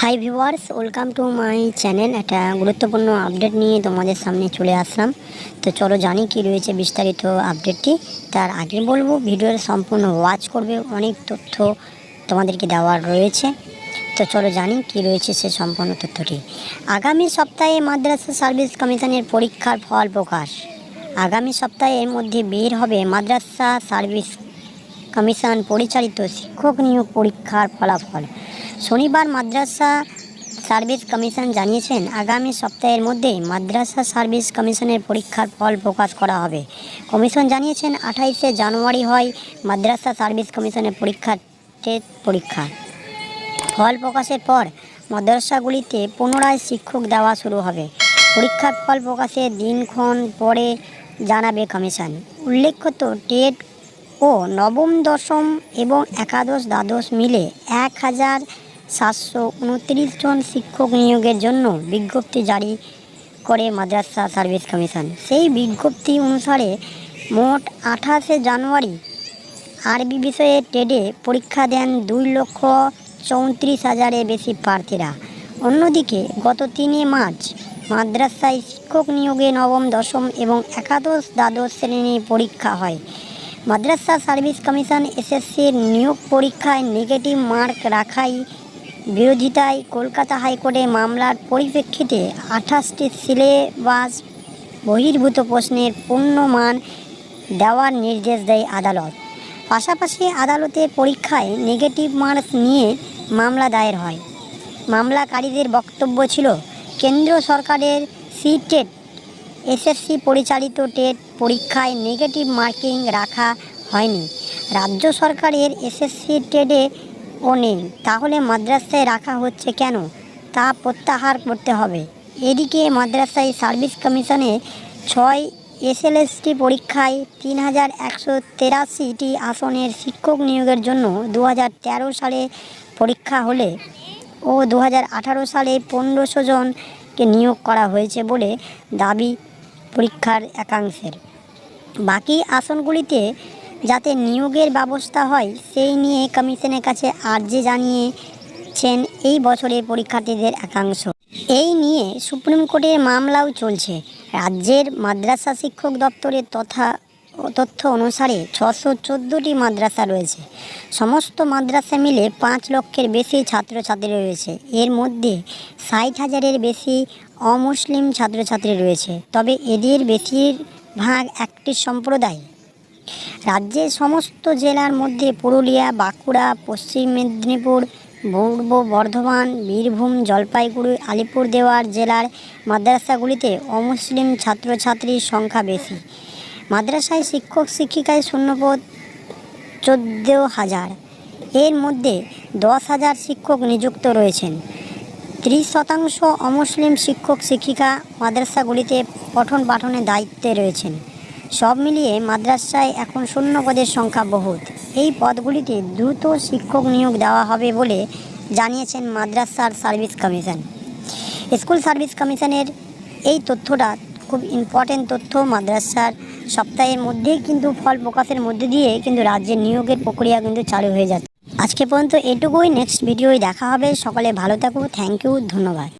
Hi viewers welcome to my channel একটা গুরুত্বপূর্ণ update নিয়ে তোমাদের সামনে চলে আসলাম। তো চলো জানি কি রয়েছে বিস্তারিত আপডেটটি তার আগে বলব ভিডিওর সম্পূর্ণ ওয়াচ করবে, অনেক তথ্য তোমাদেরকে দেওয়ার রয়েছে। তো চলো জানি কি রয়েছে সে সম্পূর্ণ তথ্যটি। আগামী সপ্তাহে মাদ্রাসা সার্ভিস কমিশনের পরীক্ষার ফল প্রকাশ। আগামী সপ্তাহে এর মধ্যে বের হবে মাদ্রাসা সার্ভিস কমিশন পরিচালিত শিক্ষক নিয়োগ পরীক্ষার ফলাফল। শনিবার মাদ্রাসা সার্ভিস কমিশন জানিয়েছেন, আগামী সপ্তাহের মধ্যে মাদ্রাসা সার্ভিস কমিশনের পরীক্ষার ফল প্রকাশ করা হবে। কমিশন জানিয়েছেন, আঠাইশে জানুয়ারি হয় মাদ্রাসা সার্ভিস কমিশনের পরীক্ষার টেট পরীক্ষা। ফল প্রকাশের পর মাদ্রাসাগুলিতে পুনরায় শিক্ষক দেওয়া শুরু হবে। পরীক্ষার ফল প্রকাশের দিনক্ষণ পরে জানাবে কমিশন। উল্লেখ্য তো, টেট ও নবম, দশম এবং একাদশ, দ্বাদশ মিলে এক হাজার সাতশো উনত্রিশ জন শিক্ষক নিয়োগের জন্য বিজ্ঞপ্তি জারি করে মাদ্রাসা সার্ভিস কমিশন। সেই বিজ্ঞপ্তি অনুসারে মোট আঠাশে জানুয়ারি আরবি বিষয়ে টেডে পরীক্ষা দেন দুই লক্ষ চৌত্রিশ হাজারের বেশি প্রার্থীরা। অন্যদিকে গত তিনে মার্চ মাদ্রাসায় শিক্ষক নিয়োগে নবম, দশম এবং একাদশ দ্বাদশ শ্রেণি পরীক্ষা হয়। মাদ্রাসা সার্ভিস কমিশন এসএসসির নিয়োগ পরীক্ষায় নেগেটিভ মার্ক রাখাই বিরোধিতায় কলকাতা হাইকোর্টে মামলার পরিপ্রেক্ষিতে আঠাশটি সিলেবাস বহির্ভূত প্রশ্নের পূর্ণ মান দেওয়ার নির্দেশ দেয় আদালত। পাশাপাশি আদালতে পরীক্ষায় নেগেটিভ মার্কস নিয়ে মামলা দায়ের হয়। মামলাকারীদের বক্তব্য ছিল, কেন্দ্র সরকারের সি টেট, এসএসসি পরিচালিত টেট পরীক্ষায় নেগেটিভ মার্কিং রাখা হয়নি। রাজ্য সরকারের এসএসসি টেটে ও নেই, তাহলে মাদ্রাসায় রাখা হচ্ছে কেন? তা প্রত্যাহার করতে হবে। এদিকে মাদ্রাসায় সার্ভিস কমিশনে ছয় এসএলএসটি পরীক্ষায় তিন হাজার একশো তেরাশিটি আসনের শিক্ষক নিয়োগের জন্য দু হাজার তেরো সালে পরীক্ষা হলে ও দু হাজার আঠারো সালে পনেরোশো জনকে নিয়োগ করা হয়েছে বলে দাবি পরীক্ষার একাংশের। বাকি আসনগুলিতে যাতে নিয়োগের ব্যবস্থা হয়, সেই নিয়ে কমিশনের কাছে আর্জি জানিয়েছেন এই বছরের পরীক্ষার্থীদের একাংশ। এই নিয়ে সুপ্রিম কোর্টের মামলাও চলছে। রাজ্যের মাদ্রাসা শিক্ষক দপ্তরের তথা, তথ্য অনুসারে ছশো চোদ্দোটি মাদ্রাসা রয়েছে। সমস্ত মাদ্রাসা মিলে পাঁচ লক্ষের বেশি ছাত্রছাত্রী রয়েছে। এর মধ্যে ষাট হাজারের বেশি অমুসলিম ছাত্রছাত্রী রয়েছে। তবে এদের বেশিরভাগ একটি সম্প্রদায়। রাজ্যের সমস্ত জেলার মধ্যে পুরুলিয়া, বাঁকুড়া, পশ্চিম মেদিনীপুর, পূর্ব বর্ধমান, বীরভূম, জলপাইগুড়ি আলিপুরদেওয়ার জেলার মাদ্রাসাগুলিতে অমুসলিম ছাত্রছাত্রীর সংখ্যা বেশি। মাদ্রাসায় শিক্ষক শিক্ষিকায় শূন্যপদ চোদ্দ হাজার। এর মধ্যে দশ হাজার শিক্ষক নিযুক্ত রয়েছেন। ত্রিশ শতাংশ অমুসলিম শিক্ষক শিক্ষিকা মাদ্রাসাগুলিতে পঠন পাঠনের দায়িত্বে রয়েছেন। সব মিলিয়ে মাদ্রাসায় এখন শূন্য পদের সংখ্যা বহুত। এই পদগুলিতে দ্রুত শিক্ষক নিয়োগ দেওয়া হবে বলে জানিয়েছেন মাদ্রাসার সার্ভিস কমিশন। স্কুল সার্ভিস কমিশনের এই তথ্যটা খুব ইম্পর্টেন্ট তথ্য মাদ্রাসার সপ্তাহের মধ্যেই কিন্তু ফল প্রকাশের মধ্যে দিয়ে কিন্তু রাজ্যের নিয়োগের প্রক্রিয়া কিন্তু চালু হয়ে যাচ্ছে। আজকে পর্যন্ত এটুকুই নেক্সট ভিডিওয় দেখা হবে। সকলে ভালো থাকো থ্যাংক ইউ ধন্যবাদ।